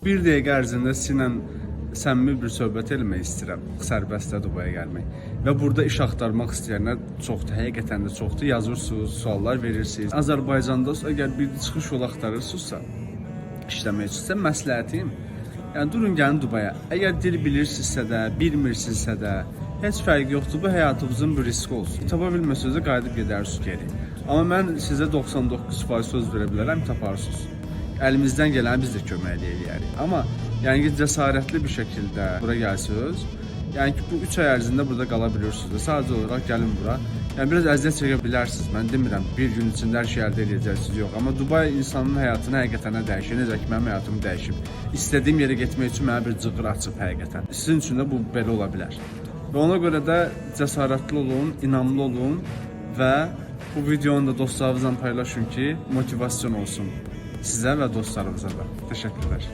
Bir dəqiqə ərzində sizinlə səmimi bir söhbət eləmək istəyirəm. Sərbəstə Dubaya gəlmək. Və burada iş axtarmaq istəyənlər çoxdur, həqiqətən də çoxdur. Yazırsınız, suallar verirsiniz. Azərbaycanda əgər bir çıxış yolu axtarırsınızsa, işləmək istəyirsə məsləhətim, yəni durun gəlin Dubaya. Əgər dil bilirsinizsə də, bilmirsinizsə də, heç fərqi yoxdur. Bu həyatınızın bir riski olsun. Tapa bilməsəniz də qayıdıb gedərsiniz geri. Amma mən sizə 99% söz verə bilərəm, taparsınız. Əlimizdən gələni biz də kömək eləyərik. Amma yəni cəsarətli bir şəkildə bura gəlsiniz. Yəni ki, bu 3 ay ərzində burada qala bilirsiniz. Sadəcə olaraq gəlin bura. Yəni biraz əziyyət çəkə bilərsiniz. Mən demirəm bir gün içində hər şey əldə edəcəksiniz, yox. Amma Dubay insanın həyatını həqiqətən də dəyişir. Necə ki, mənim həyatım dəyişib. İstədiyim yerə getmək üçün mənə bir cığır açıb həqiqətən. Sizin üçün də bu belə ola bilər. Və ona görə də cəsarətli olun, inamlı olun və bu videonu da dostlarınızla paylaşın ki, motivasyon olsun sizə və dostlarınıza da. Təşəkkürlər.